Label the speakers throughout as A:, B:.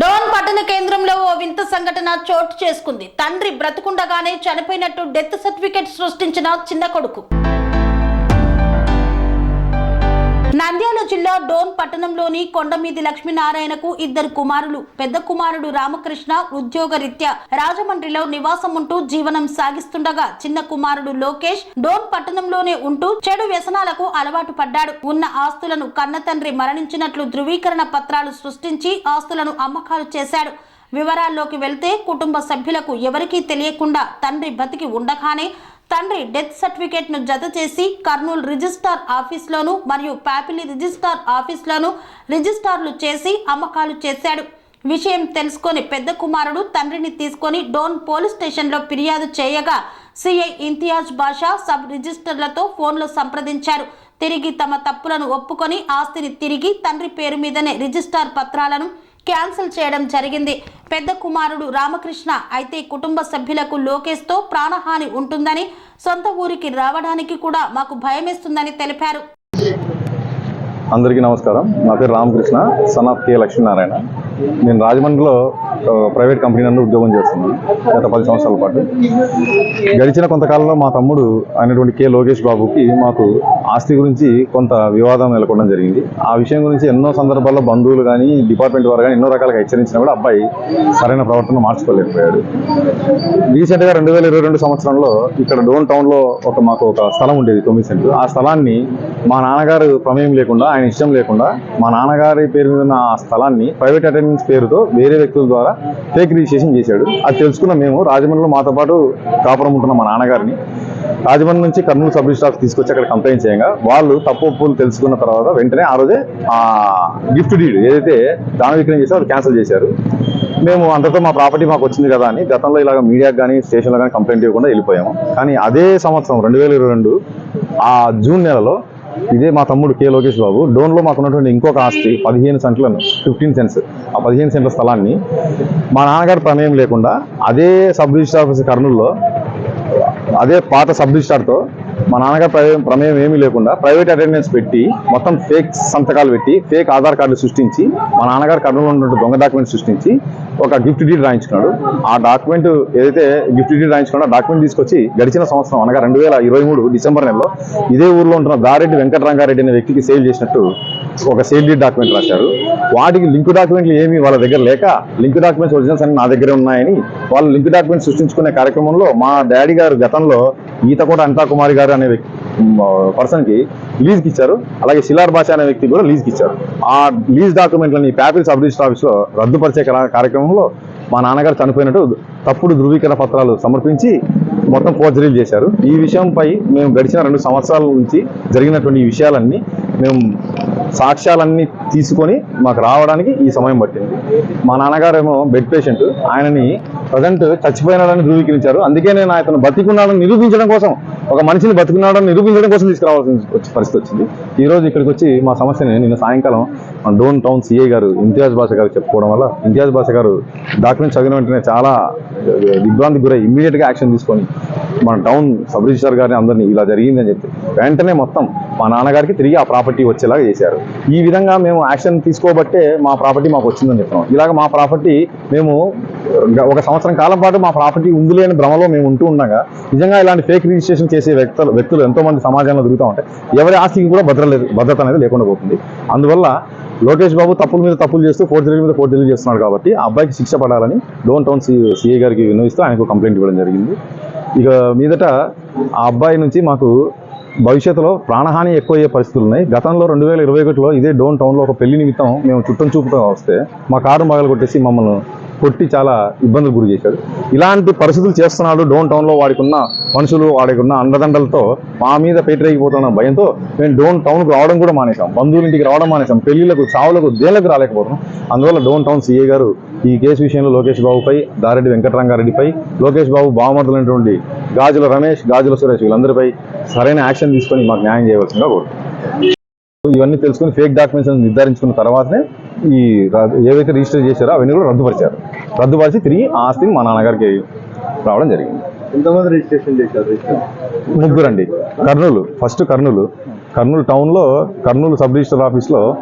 A: డోన్ పట్టణ కేంద్రంలో ఓ వింత సంఘటన చోటు చేసుకుంది. తండ్రి బ్రతుకుండగానే చనిపోయినట్టు డెత్ సర్టిఫికెట్ సృష్టించిన చిన్న కొడుకు. జిల్లా డోన్ పట్టణంలోని కొండమీది లక్ష్మీనారాయణకు ఇద్దరు కుమారులు పెద్ద కుమారుడు రామకృష్ణ ఉద్యోగరీత్యా రాజమండ్రిలో నివాసం ఉంటూ జీవనం సాగిస్తుండగా చిన్న కుమారుడు లోకేష్ డోన్ పట్టణంలోనే ఉంటూ చెడు వ్యసనాలకు అలవాటు పడ్డాడు. ఉన్న ఆస్తులను కన్న తండ్రి మరణించినట్లు ధృవీకరణ పత్రాలు సృష్టించి ఆస్తులను అమ్మకాలు చేశాడు. వివరాల్లోకి వెళ్తే కుటుంబ సభ్యులకు ఎవరికీ తెలియకుండా తండ్రి బతికి ఉండగానే తండ్రి డెత్ సర్టిఫికేట్ను జత చేసి కర్నూలు రిజిస్టార్ ఆఫీస్లోను మరియు ప్యాపిలి రిజిస్టార్ ఆఫీస్లోను రిజిస్టార్లు చేసి అమ్మకాలు చేశాడు. విషయం తెలుసుకొని పెద్ద కుమారుడు తండ్రిని తీసుకొని డోన్ పోలీస్ స్టేషన్లో ఫిర్యాదు చేయగా సిఐ ఇంతియాజ్ బాషా సబ్ రిజిస్టర్లతో ఫోన్లో సంప్రదించారు. తిరిగి తమ తప్పులను ఒప్పుకొని ఆస్తిని తిరిగి తండ్రి పేరు మీదనే రిజిస్టార్ పత్రాలను క్యాన్సిల్ చేయడం జరిగింది. పెద్ద కుమారుడు రామకృష్ణ అయితే కుటుంబ సభ్యులకు లోకేష్తో ప్రాణహాని ఉంటుందని సొంత ఊరికి రావడానికి కూడా మాకు భయమేస్తుందని తెలిపారు.
B: అందరికీ నమస్కారం. నా పేరు Ramakrishna. Son of K Lakshminarayana. నేను రాజమండ్రిలో ప్రైవేట్ కంపెనీ నందు ఉద్యోగం చేస్తున్నాను గత పది సంవత్సరాల పాటు. గడిచిన కొంతకాలంలో మా తమ్ముడు అయినటువంటి కె లోకేష్ బాబుకి మాకు ఆస్తి గురించి కొంత వివాదం నెలకొనడం జరిగింది. ఆ విషయం గురించి ఎన్నో సందర్భాల్లో బంధువులు కానీ డిపార్ట్మెంట్ వారు కానీ ఎన్నో రకాలుగా హెచ్చరించినా కూడా అబ్బాయి సరైన ప్రవర్తన మార్చుకోలేకపోయాడు. రీసెంట్గా రెండు వేల ఇరవై రెండు సంవత్సరంలో ఇక్కడ డోన్ టౌన్లో ఒక మాకు ఒక స్థలం ఉండేది తొమ్మిది సెంట్లు. ఆ స్థలాన్ని మా నాన్నగారు ప్రమేయం లేకుండా ఆయన ఇష్టం లేకుండా మా నాన్నగారి పేరు మీద ఉన్న ఆ స్థలాన్ని ప్రైవేట్ అటెండ్ అటెండెన్స్ పేరుతో వేరే వ్యక్తుల ద్వారా ఫేక్ రిజిస్ట్రేషన్ చేశాడు. అది తెలుసుకున్న మేము రాజమండ్రిలో మాతో పాటు కాపురం ఉంటున్న మా నాన్నగారిని. రాజమండ్రి నుంచి కర్నూలు సబ్ రిజిస్టర్ తీసుకొచ్చి అక్కడ కంప్లైంట్ చేయగా. వాళ్ళు తప్పు ఒప్పులు తెలుసుకున్న తర్వాత వెంటనే ఆ రోజే గిఫ్ట్ డీడ్ ఏదైతే దాన విక్రయం చేశారో అది క్యాన్సిల్ చేశారు. మేము అంతతో మా ప్రాపర్టీ మాకు వచ్చింది కదా అని గతంలో ఇలాగ మీడియాకి కానీ స్టేషన్లో కానీ కంప్లైంట్ ఇవ్వకుండా వెళ్ళిపోయాము. కానీ అదే సంవత్సరం రెండు వేల ఇరవై రెండు ఆ జూన్ నెలలో ఇదే మా తమ్ముడు కే లోకేష్ బాబు. డోన్లో మాకు ఉన్నటువంటి ఇంకొక ఆస్తి పదిహేను సెంట్లను ఫిఫ్టీన్ సెంట్స్ ఆ పదిహేను సెంట్ల స్థలాన్ని మా నాన్నగారి ప్రమేయం లేకుండా అదే సబ్ రిజిస్టర్ ఆఫీస్ కర్నూలులో అదే పాత సబ్ రిజిస్టార్తో మా నాన్నగారు ప్రమేయం ప్రమేయం ఏమీ లేకుండా ప్రైవేట్ అటెండెన్స్ పెట్టి మొత్తం ఫేక్ సంతకాలు పెట్టి ఫేక్ ఆధార్ కార్డులు సృష్టించి మా నాన్నగారు కర్నూలు ఉన్నటువంటి దొంగ డాక్యుమెంట్ సృష్టించి ఒక గిఫ్ట్ డీడ్ రాయించుకున్నాడు. ఆ డాక్యుమెంట్ ఏదైతే గిఫ్ట్ డీడ్ రాయించుకున్నాడో డాక్యుమెంట్ తీసుకొచ్చి గడిచిన సంవత్సరం అనగా రెండు వేల ఇరవై మూడు డిసెంబర్ నెలలో ఇదే ఊర్లో ఉంటున్న దారెడ్డి వెంకటరంగారెడ్డి అనే వ్యక్తికి సేల్ చేసినట్టు ఒక సేల్ డాక్యుమెంట్ రాశారు. వాటికి లింక్ డాక్యుమెంట్లు ఏమి వాళ్ళ దగ్గర లేక లింక్ డాక్యుమెంట్స్ ఒరిజినల్స్ అన్ని నా దగ్గర ఉన్నాయని వాళ్ళు లింక్ డాక్యుమెంట్స్ సృష్టించుకునే కార్యక్రమంలో మా డాడీ గారు గతంలో ఈతకోట అనితా కుమారి గారు అనే వ్యక్తి పర్సన్కి లీజ్కి ఇచ్చారు అలాగే శిలార్ భాష అనే వ్యక్తి కూడా లీజ్కి ఇచ్చారు ఆ లీజ్ డాక్యుమెంట్లని ప్యాపిల్ సబ్ రిజిస్టర్ ఆఫీస్లో రద్దుపరిచే కార్యక్రమంలో మా నాన్నగారు చనిపోయినట్టు తప్పుడు ధృవీకరణ పత్రాలు సమర్పించి మొత్తం ఫోర్జరీలు చేశారు. ఈ విషయంపై మేము గడిచిన రెండు సంవత్సరాల నుంచి జరిగినటువంటి ఈ విషయాలన్నీ మేము సాక్ష్యాలన్నీ తీసుకొని మాకు రావడానికి ఈ సమయం పట్టింది. మా నాన్నగారేమో బెడ్ పేషెంట్ ఆయనని ప్రజెంట్ చచ్చిపోయినాడని ధృవీకరించారు. అందుకే నేను అతను బతికున్నాడని నిరూపించడం కోసం ఒక మనిషిని బతుకున్నాడని నిరూపించడం కోసం తీసుకురావాల్సిన వచ్చి పరిస్థితి వచ్చింది. ఈ రోజు ఇక్కడికి వచ్చి మా సమస్యని నిన్న సాయంకాలం మన డోన్ టౌన్ సిఐ గారు ఇంతియాజ్ భాష గారు చెప్పుకోవడం వల్ల ఇంతియాజ్ భాష గారు డాక్యుమెంట్ చదివిన వెంటనే చాలా దిగ్భ్రాంతికి గురై ఇమ్మీడియట్గా యాక్షన్ తీసుకొని మన టౌన్ సబ్ రిజిస్టర్ గారిని అందరినీ ఇలా జరిగిందని చెప్పి వెంటనే మొత్తం మా నాన్నగారికి తిరిగి ఆ ప్రాపర్టీ వచ్చేలాగా చేశారు. ఈ విధంగా మేము యాక్షన్ తీసుకోబట్టే మా ప్రాపర్టీ మాకు వచ్చిందని చెప్తున్నాం. ఇలాగ మా ప్రాపర్టీ మేము ఒక సంవత్సరం కాలం పాటు మా ప్రాపర్టీ ఉంది లేని భ్రమలో మేము ఉంటూ ఉండగా నిజంగా ఇలాంటి ఫేక్ రిజిస్ట్రేషన్ చేసే వ్యక్తులు వ్యక్తులు ఎంతో మంది సమాజంలో తిరుగుతూ ఉంటాయి ఎవరి ఆస్తికి కూడా భద్ర లేదు భద్రత అనేది లేకుండా పోతుంది. అందువల్ల లోకేష్ బాబు తప్పుల మీద తప్పులు చేస్తూ ఫోర్జరీ మీద ఫోర్జరీ చేస్తున్నాడు కాబట్టి ఆ అబ్బాయికి శిక్ష పడాలని డోన్ టౌన్ సిఐ గారికి విన్నవిస్తూ ఆయనకు కంప్లైంట్ ఇవ్వడం జరిగింది. ఇక మీదట ఆ అబ్బాయి నుంచి మాకు భవిష్యత్తులో ప్రాణహాని ఎక్కువ అయ్యే పరిస్థితులు ఉన్నాయి. గతంలో రెండు వేల ఇరవై ఒకటిలో ఇదే డోన్ టౌన్లో ఒక పెళ్ళి నిమిత్తం మేము చుట్టం చూపుతూ వస్తే మా కారు మగలు కొట్టేసి మమ్మల్ని కొట్టి చాలా ఇబ్బందులు గురి చేశాడు. ఇలాంటి పరిస్థితులు చేస్తున్నాడు డోన్ టౌన్లో వాడికున్న మనుషులు వాడికున్న అండదండలతో మా మీద పేటరేగిపోతున్న భయంతో మేము డోన్ టౌన్కు రావడం కూడా మానేశాం. బంధువుల ఇంటికి రావడం మానేశాం. పెళ్ళిళ్ళకు చావులకు దేనికి రాలేకపోతున్నాం. అందువల్ల డోన్ టౌన్ సీఏ గారు ఈ కేసు విషయంలో లోకేష్ బాబుపై దారెడ్డి వెంకటరంగారెడ్డిపై లోకేష్ బాబు బావమరుదులైనటువంటి గాజుల రమేష్ గాజుల సురేష్ వీళ్ళందరిపై సరైన యాక్షన్ తీసుకొని మాకు న్యాయం చేయవలసిందిగా కోరుతున్నాం. ఇవన్నీ తెలుసుకుని ఫేక్ డాక్యుమెంట్స్ నిర్ధారించుకున్న తర్వాతనే ఈ ఏవైతే రిజిస్టర్ చేశారో అవన్నీ కూడా రద్దుపరిచారు. రద్దుపరిచి తిరిగి ఆస్తిని మా నాన్నగారికి రావడం జరిగింది.
C: ఎంతమంది రిజిస్ట్రేషన్ చేశారు
B: ముగ్గురండి. కర్నూలు ఫస్ట్ కర్నూలు. కర్నూలు టౌన్లో కర్నూలు సబ్ రిజిస్టర్ ఆఫీస్లో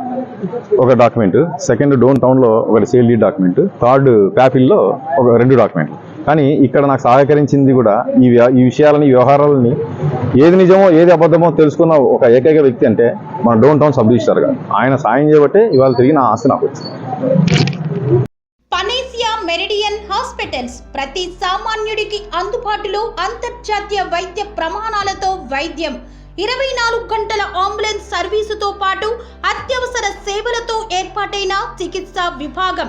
B: ఒక డాక్యుమెంట్. సెకండ్ డోన్ టౌన్లో ఒకటి సేల్ డీడ్ డాక్యుమెంట్. థర్డ్ ప్యాపిల్లో ఒక రెండు డాక్యుమెంట్లు. కానీ ఇక్కడ నాకు సహకరించింది కూడా ఈ ఈ విషయాలని వ్యవహారాలని ఏది నిజమో ఏది అబద్ధమో తెలుసుకున్న ఒక ఏకైక వ్యక్తి అంటే మన డోన్ టౌన్ సబ్ రిజిస్టర్ గారు. ఆయన సాయం చేయబట్టే ఇవాళ తిరిగి నా ఆస్తి నాకు
A: పనేసియా మెరిడియన్ హాస్పిటల్స్ ప్రతి సామాన్యుడికి అందుబాటులో అంతర్జాతీయ వైద్య ప్రమాణాలతో వైద్యం. ఇరవై నాలుగు గంటల అంబులెన్స్ సర్వీసుతో పాటు అత్యవసర సేవలతో ఏర్పాటైన చికిత్సా విభాగం.